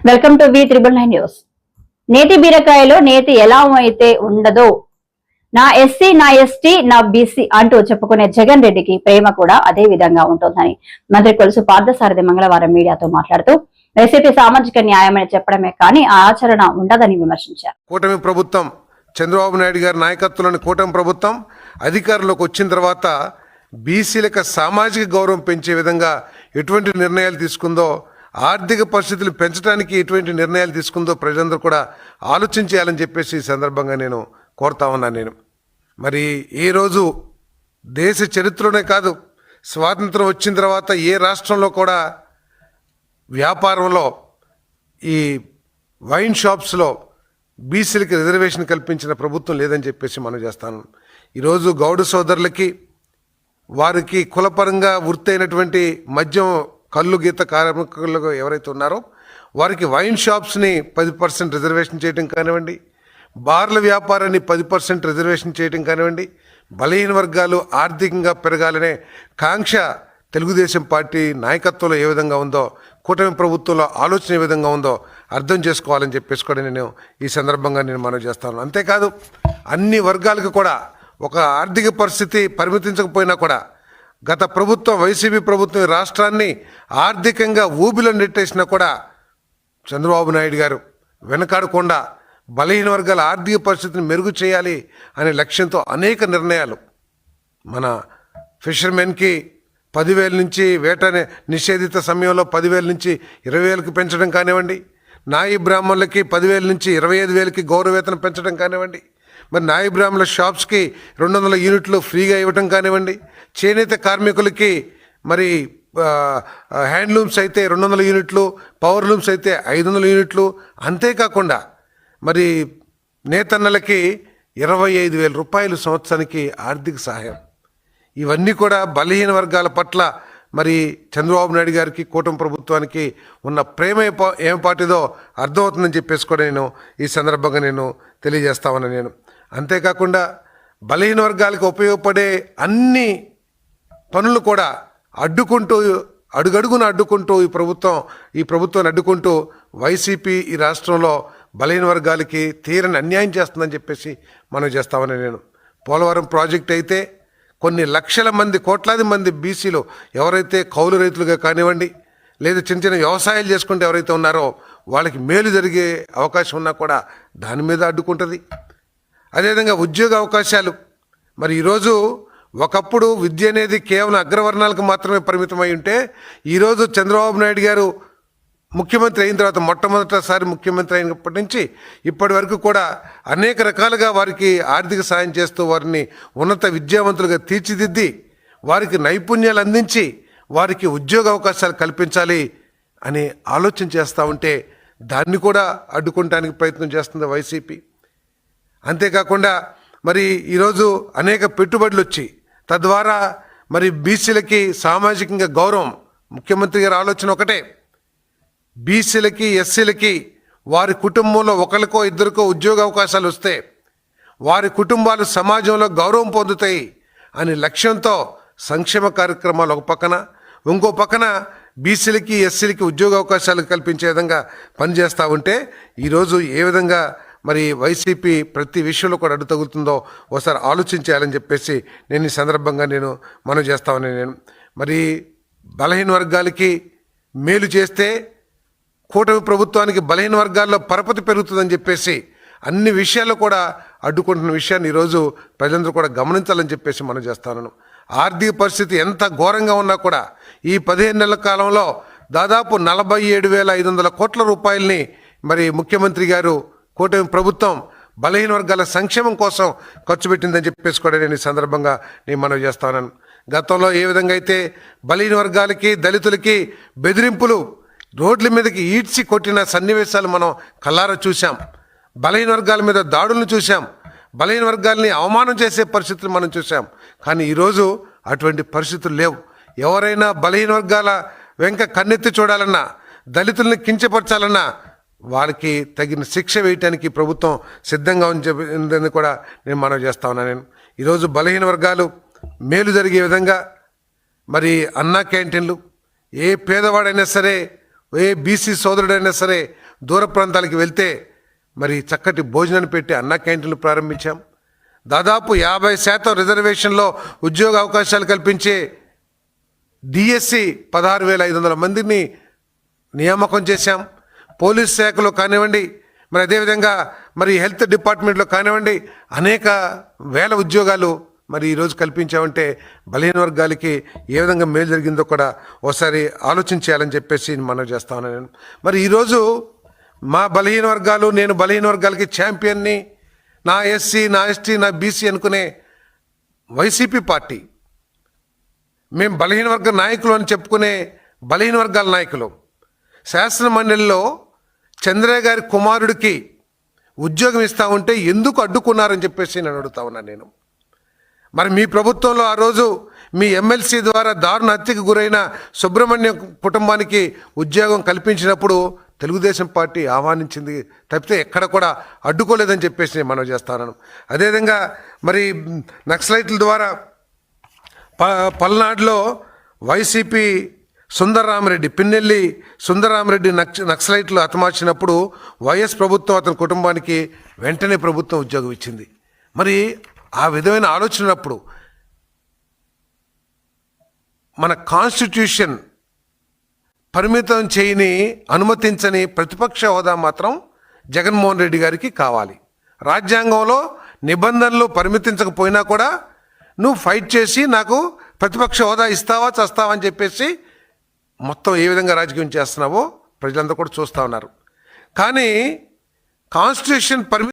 Welcome to V triple nine news నేతి బీరకాయలో నేతి ఎలా అయితే ఉండదో నా ఎస్సీ నా ఎస్టీ నా బీసీ అంటూ చెప్పుకునే జగన్ రెడ్డికి ప్రేమ కూడా అదే విధంగా ఉంటుందని మంత్రి కొలుసు పార్థసారథి మంగళవారం మీడియాతో మాట్లాడుతూ వైసీపీ సామాజిక న్యాయమని చెప్పడమే కానీ ఆ ఆచరణ ఉండదని విమర్శించారు. కూటమి ప్రభుత్వం చంద్రబాబు నాయుడు గారి నాయకత్వంలోని కూటమి ప్రభుత్వం అధికారంలోకి వచ్చిన తర్వాత బీసీలకు సామాజిక గౌరవం పెంచే విధంగా ఎటువంటి నిర్ణయాలు తీసుకుందో ఆర్థిక పరిస్థితులు పెంచడానికి ఎటువంటి నిర్ణయాలు తీసుకుందో ప్రజలందరూ కూడా ఆలోచించేయాలని చెప్పేసి ఈ సందర్భంగా నేను కోరుతా ఉన్నాను నేను. మరి ఈరోజు రోజు దేశ చరిత్రలోనే కాదు స్వాతంత్రం వచ్చిన తర్వాత ఏ రాష్ట్రంలో కూడా వ్యాపారంలో ఈ వైన్ షాప్స్లో బీసీలకి రిజర్వేషన్ కల్పించిన ప్రభుత్వం లేదని చెప్పేసి మనం చేస్తాను. ఈరోజు గౌడ సోదరులకి వారికి కులపరంగా వృత్తి అయినటువంటి మద్యం కళ్ళు గీత కార్మికులు ఎవరైతే ఉన్నారో వారికి వైన్ షాప్స్ని పది పర్సెంట్ రిజర్వేషన్ చేయడం కానివ్వండి బార్ల వ్యాపారాన్ని పది పర్సెంట్ రిజర్వేషన్ చేయడం కానివ్వండి బలహీన వర్గాలు ఆర్థికంగా పెరగాలనే కాంక్ష తెలుగుదేశం పార్టీ నాయకత్వంలో ఏ విధంగా ఉందో కూటమి ప్రభుత్వంలో ఆలోచన ఏ విధంగా ఉందో అర్థం చేసుకోవాలని చెప్పేసి కూడా నేను ఈ సందర్భంగా నేను మనవి చేస్తాను అంతేకాదు అన్ని వర్గాలకు కూడా ఒక ఆర్థిక పరిస్థితి పరిమితించకపోయినా కూడా గత ప్రభుత్వం వైసీపీ ప్రభుత్వం రాష్ట్రాన్ని ఆర్థికంగా ఊబిలో నెట్టేసినా కూడా చంద్రబాబు నాయుడు గారు వెనకాడకుండా బలహీన వర్గాల ఆర్థిక పరిస్థితిని మెరుగు చేయాలి అనే లక్ష్యంతో అనేక నిర్ణయాలు. మన ఫిషర్మెన్కి పదివేల నుంచి వేట నిషేధిత సమయంలో పదివేల నుంచి ఇరవై వేలకు పెంచడం కానివ్వండి. నాయి బ్రాహ్మణులకి పదివేల నుంచి ఇరవై ఐదు వేలకి గౌరవేతనం పెంచడం కానివ్వండి. మరి నాయి బ్రాహ్మణుల షాప్స్కి రెండు వందల యూనిట్లు ఫ్రీగా ఇవ్వటం కానివ్వండి. చేనేత కార్మికులకి మరి హ్యాండ్లూమ్స్ అయితే రెండు వందల యూనిట్లు పవర్ లూమ్స్ అయితే ఐదు వందల యూనిట్లు అంతేకాకుండా మరి నేతన్నలకి ఇరవై ఐదు వేల రూపాయలు సంవత్సరానికి ఆర్థిక సహాయం. ఇవన్నీ కూడా బలహీన వర్గాల పట్ల మరి చంద్రబాబు నాయుడు గారికి కూటమి ప్రభుత్వానికి ఉన్న ప్రేమ ఏం పాటిదో అర్థమవుతుందని చెప్పేసి కూడా నేను ఈ సందర్భంగా నేను తెలియజేస్తామని నేను. అంతేకాకుండా బలహీన వర్గాలకు ఉపయోగపడే అన్ని పనులు కూడా అడ్డుకుంటూ అడుగడుగున అడ్డుకుంటూ ఈ ప్రభుత్వం ఈ ప్రభుత్వాన్ని అడ్డుకుంటూ వైసీపీ ఈ రాష్ట్రంలో బలహీన వర్గాలకి తీరని అన్యాయం చేస్తుందని చెప్పేసి మనం చేస్తామని నేను. పోలవరం ప్రాజెక్ట్ అయితే కొన్ని లక్షల మంది కోట్లాది మంది బీసీలు ఎవరైతే కౌలు రైతులుగా కానివ్వండి లేదా చిన్న చిన్న వ్యవసాయాలు చేసుకుంటే ఎవరైతే ఉన్నారో వాళ్ళకి మేలు జరిగే అవకాశం ఉన్నా కూడా దాని మీద అడ్డుకుంటుంది. అదేవిధంగా ఉద్యోగ అవకాశాలు. మరి ఈరోజు ఒకప్పుడు విద్య అనేది కేవలం అగ్రవర్ణాలకు మాత్రమే పరిమితమై ఉంటే ఈరోజు చంద్రబాబు నాయుడు గారు ముఖ్యమంత్రి అయిన తర్వాత మొట్టమొదటిసారి ముఖ్యమంత్రి అయినప్పటి నుంచి ఇప్పటి వరకు కూడా అనేక రకాలుగా వారికి ఆర్థిక సాయం చేస్తూ వారిని ఉన్నత విద్యావంతులుగా తీర్చిదిద్ది వారికి నైపుణ్యాలు అందించి వారికి ఉద్యోగ అవకాశాలు కల్పించాలి అని ఆలోచన చేస్తూ ఉంటే దాన్ని కూడా అడ్డుకోవటానికి ప్రయత్నం చేస్తుంది వైసీపీ. అంతేకాకుండా మరి ఈరోజు అనేక పెట్టుబడులు వచ్చి తద్వారా మరి బీసీలకి సామాజికంగా గౌరవం ముఖ్యమంత్రి గారి ఆలోచన ఒకటే. బీసీలకి ఎస్సీలకి వారి కుటుంబంలో ఒకరికో ఇద్దరికో ఉద్యోగ అవకాశాలు వస్తే వారి కుటుంబాలు సమాజంలో గౌరవం పొందుతాయి అనే లక్ష్యంతో సంక్షేమ కార్యక్రమాలు ఒక పక్కన ఇంకో పక్కన బీసీలకి ఎస్సీలకి ఉద్యోగ అవకాశాలు కల్పించే విధంగా పనిచేస్తూ ఉంటే ఈరోజు ఏ విధంగా మరి వైసీపీ ప్రతి విషయంలో కూడా అడ్డు తగులుతుందో ఒకసారి ఆలోచించాలని చెప్పేసి నేను ఈ సందర్భంగా నేను మనం చేస్తామని నేను మరి బలహీన వర్గాలకి మేలు చేస్తే కూటమి ప్రభుత్వానికి బలహీన వర్గాల్లో పరపతి పెరుగుతుందని చెప్పేసి అన్ని విషయాల్లో కూడా అడ్డుకుంటున్న విషయాన్ని ఈరోజు ప్రజలందరూ కూడా గమనించాలని చెప్పేసి మనం చేస్తాను. ఆర్థిక పరిస్థితి ఎంత ఘోరంగా ఉన్నా కూడా ఈ పదిహేను నెలల కాలంలో దాదాపు నలభై ఏడు వేల ఐదు వందల కోట్ల రూపాయలని మరి ముఖ్యమంత్రి గారు కూటమి ప్రభుత్వం బలహీన వర్గాల సంక్షేమం కోసం ఖర్చు పెట్టిందని చెప్పేసి కూడా నేను ఈ సందర్భంగా నేను మనవి చేస్తాను గతంలో ఏ విధంగా అయితే బలహీన వర్గాలకి దళితులకి బెదిరింపులు రోడ్ల మీదకి ఈడ్చి కొట్టిన సన్నివేశాలు మనం కల్లారా చూశాం. బలహీన వర్గాల మీద దాడులను చూశాం. బలహీన వర్గాల్ని అవమానం చేసే పరిస్థితులు మనం చూశాం. కానీ ఈరోజు అటువంటి పరిస్థితులు లేవు. ఎవరైనా బలహీన వర్గాల వెంక కన్నెత్తి చూడాలన్నా దళితుల్ని కించపరచాలన్నా వారికి తగిన శిక్ష వేయటానికి ప్రభుత్వం సిద్ధంగా ఉంచ- ఉందని కూడా నేను మనవి చేస్తా ఉన్నాను నేను. ఈరోజు బలహీన వర్గాలు మేలు జరిగే విధంగా మరి అన్నా క్యాంటీన్లు ఏ పేదవాడైనా సరే ఏ బీసీ సోదరుడైనా సరే దూర ప్రాంతాలకు వెళ్తే మరి చక్కటి భోజనాన్ని పెట్టి అన్నా క్యాంటీన్లు ప్రారంభించాం. దాదాపు యాభై శాతం రిజర్వేషన్లో ఉద్యోగ అవకాశాలు కల్పించే డిఎస్సి పదహారు వేల ఐదు వందల మందిని నియామకం చేశాం. పోలీస్ శాఖలో కానివ్వండి మరి అదేవిధంగా మరి హెల్త్ డిపార్ట్మెంట్లో కానివ్వండి అనేక వేల ఉద్యోగాలు మరి ఈరోజు కల్పించామంటే బలహీన వర్గాలకి ఏ విధంగా మేలు జరిగిందో కూడా ఒకసారి ఆలోచించాలని చెప్పేసి మనం చేస్తా ఉన్నాను నేను మరి ఈరోజు మా బలహీన వర్గాలు నేను బలహీన వర్గాలకి ఛాంపియన్ని నా ఎస్సీ నా ఎస్టీ నా బీసీ అనుకునే వైసీపీ పార్టీ. మేము బలహీన వర్గ నాయకులు అని చెప్పుకునే బలహీన వర్గాల నాయకులు. శాసన మండలిలో చంద్రయ్య గారి కుమారుడికి ఉద్యోగం ఇస్తా ఉంటే ఎందుకు అడ్డుకున్నారని చెప్పేసి నేను అడుగుతా ఉన్నా నేను. మరి మీ ప్రభుత్వంలో ఆ రోజు మీ ఎమ్మెల్సీ ద్వారా దారుణ హత్యకు గురైన సుబ్రహ్మణ్యం కుటుంబానికి ఉద్యోగం కల్పించినప్పుడు తెలుగుదేశం పార్టీ ఆహ్వానించింది తప్పితే ఎక్కడ కూడా అడ్డుకోలేదని చెప్పేసి నేను మనవి చేస్తాను అదేవిధంగా మరి నక్సలైట్ల ద్వారా ప పల్నాడులో వైసీపీ సుందరరామరెడ్డి పిన్నెల్లి సుందరరామరెడ్డి నక్స నక్సలైట్లు హతమార్చినప్పుడు వైఎస్ ప్రభుత్వం అతని కుటుంబానికి వెంటనే ప్రభుత్వం ఉద్యోగం ఇచ్చింది. మరి ఆ విధమైన ఆలోచనప్పుడు మన కాన్స్టిట్యూషన్ పరిమితం చేయని అనుమతించని ప్రతిపక్ష హోదా మాత్రం జగన్మోహన్ రెడ్డి గారికి కావాలి. రాజ్యాంగంలో నిబంధనలు పరిమితించకపోయినా కూడా నువ్వు ఫైట్ చేసి నాకు ప్రతిపక్ష హోదా ఇస్తావా చస్తావా అని చెప్పేసి మొత్తం ఏ విధంగా రాజకీయం చేస్తున్నావో ప్రజలందరూ కూడా చూస్తూ ఉన్నారు. కానీ కాన్స్టిట్యూషన్ పరిమి